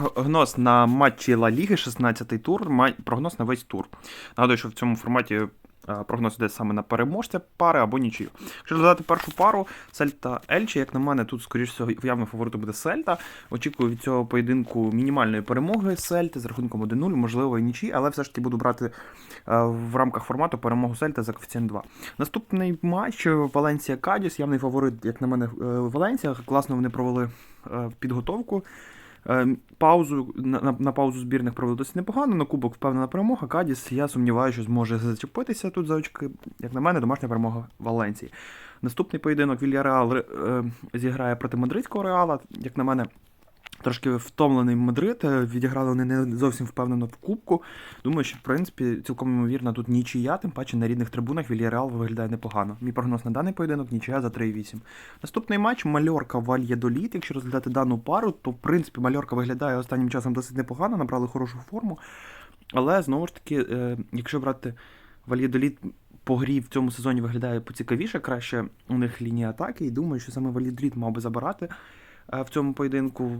Прогноз на матчі Ла Ліги, 16-й тур, прогноз на весь тур. Нагадую, що в цьому форматі прогноз йде саме на переможця пари або нічию. Якщо додати першу пару Сельта Ельче, як на мене, тут, скоріш всього, явним фаворитом буде Сельта. Очікую від цього поєдинку мінімальної перемоги Сельти з рахунком 1-0, можливо, і нічий, але все ж таки буду брати в рамках формату перемогу Сельта за коефіцієнт 2. Наступний матч Валенсія Кадіс, явний фаворит, як на мене, е, Валенсія. Класно вони провели е, підготовку. Е, Паузу на, на, паузу збірних провели досить непогано. На кубок впевнена перемога. Кадіс, я сумніваюся, що зможе зачепитися тут за очки. Як на мене, домашня перемога Валенції. Наступний поєдинок Вільяреал е, зіграє проти мадридського реала. Як на мене, трошки втомлений Мадрид. е, Відіграли вони не зовсім впевнено в кубку. Думаю, що в принципі цілком ймовірно тут нічия, тим паче на рідних трибунах Вільяреал виглядає непогано. Мій прогноз на даний поєдинок нічия за 3,8. Наступний матч Мальорка Вальєдоліт. Якщо розглядати дану пару, то в принципі Мальорка виглядає останнім часом досить непогано, набрали хорошу форму. Але знову ж таки, е, якщо брати Вальєдоліт по грі в цьому сезоні виглядає поцікавіше, краще у них лінія атаки, і думаю, що саме Вальєдоліт мав би забирати е, в цьому поєдинку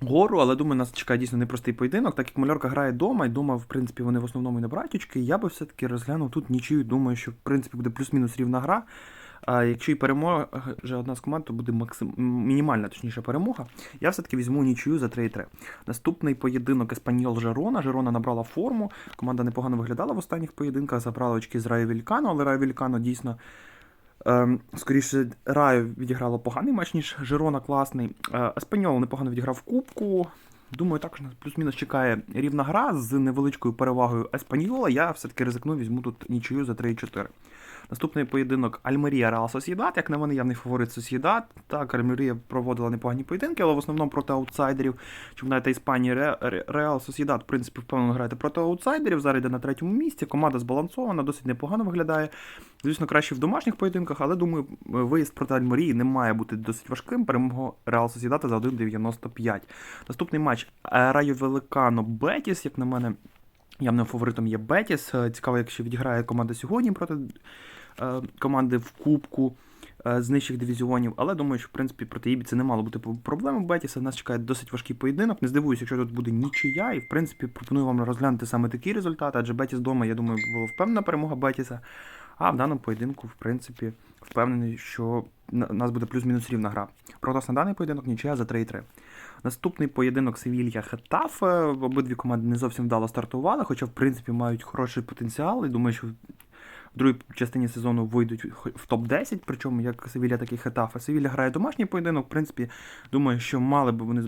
гору, але думаю, нас чекає дійсно непростий поєдинок, так як Мальорка грає вдома, і дома, в принципі, вони в основному і не братючки. Я би все-таки розглянув тут нічию. Думаю, що в принципі буде плюс-мінус рівна гра. А якщо і переможе одна з команд, то буде максим... мінімальна, точніше, перемога. Я все-таки візьму нічию за 3-3. Наступний поєдинок Еспаньол Жерона. Жерона набрала форму. Команда непогано виглядала в останніх поєдинках, забрала очки з Раю Вількано, але Раю Вількано дійсно. Ем, скоріше, Раю відіграло поганий матч, ніж Жерона класний. Е, Еспаньол непогано відіграв кубку. Думаю, також нас плюс-мінус чекає рівна гра з невеличкою перевагою Еспаньола. Я все-таки ризикну, візьму тут нічию за 3-4. Наступний поєдинок Альмерія Реал Сосєдат. Як на мене, явний фаворит Сосєдат. Так, Альмерія проводила непогані поєдинки, але в основному проти аутсайдерів. Чемпіонаті Іспанії Ре- Ре- Реал Сосєдат, в принципі, впевнено граєте проти аутсайдерів. Зараз йде на третьому місці. Команда збалансована, досить непогано виглядає. Звісно, краще в домашніх поєдинках, але думаю, виїзд проти Альмерії не має бути досить важким. Перемога Реал Сосєдата за 1,95. Наступний матч е, Райо Великано Бетіс, як на мене. Явним фаворитом є Бетіс. Е, Цікаво, якщо відіграє команда сьогодні проти е, команди в Кубку е, з нижчих дивізіонів. Але думаю, що в принципі проти Ібіці не мало бути проблеми Бетіса. Нас чекає досить важкий поєдинок. Не здивуюся, якщо тут буде нічия. І в принципі пропоную вам розглянути саме такі результати, адже Бетіс вдома, я думаю, була впевнена перемога Бетіса. А в даному поєдинку, в принципі, впевнений, що у нас буде плюс-мінус рівна гра. Прогноз на даний поєдинок нічия за 3-3. Наступний поєдинок Севілья Хетаф. Обидві команди не зовсім вдало стартували, хоча, в принципі, мають хороший потенціал. І думаю, що в другій частині сезону вийдуть в топ-10, причому як Севілья, так і Хетаф. А Севілья грає домашній поєдинок. В принципі, думаю, що мали б вони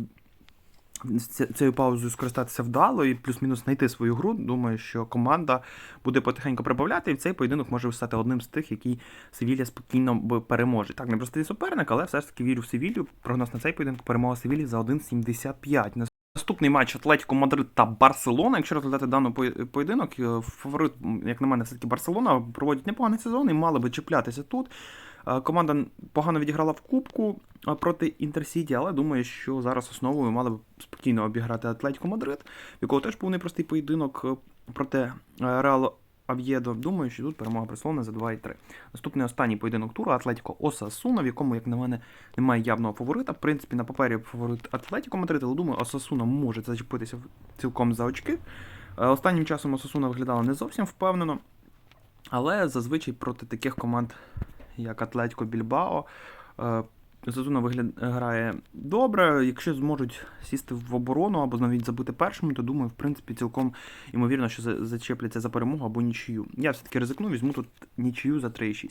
цією паузою скористатися вдало і плюс-мінус знайти свою гру. Думаю, що команда буде потихеньку прибавляти, і цей поєдинок може стати одним з тих, який Севілля спокійно переможе. Так, не простий суперник, але все ж таки вірю в Севілью. Прогноз на цей поєдинок перемога Севілі за 1,75. Наступний матч Атлетіко Мадрид та Барселона. Якщо розглядати даний поєдинок, е, фаворит, як на мене, все-таки Барселона проводять непоганий сезон і мали би чіплятися тут. Е, Команда погано відіграла в Кубку е, проти Інтерсіті, але думаю, що зараз основою мали б спокійно обіграти Атлетіко Мадрид, в якого теж був непростий поєдинок проти е, Ав'єдо. Думаю, що тут перемога Барселони за 2,3. Наступний останній поєдинок туру Атлетіко Осасуна, в якому, як на мене, немає явного фаворита. В принципі, на папері фаворит Атлетіко Мадрид, але думаю, Осасуна може зачепитися цілком за очки. Е, Останнім часом Осасуна виглядала не зовсім впевнено, але зазвичай проти таких команд, як Атлетіко Більбао, е, Осасуна вигляд... грає добре. Якщо зможуть сісти в оборону або навіть забити першим, то думаю, в принципі, цілком ймовірно, що зачепляться за перемогу або нічию. Я все-таки ризикну, візьму тут нічию за 3,6.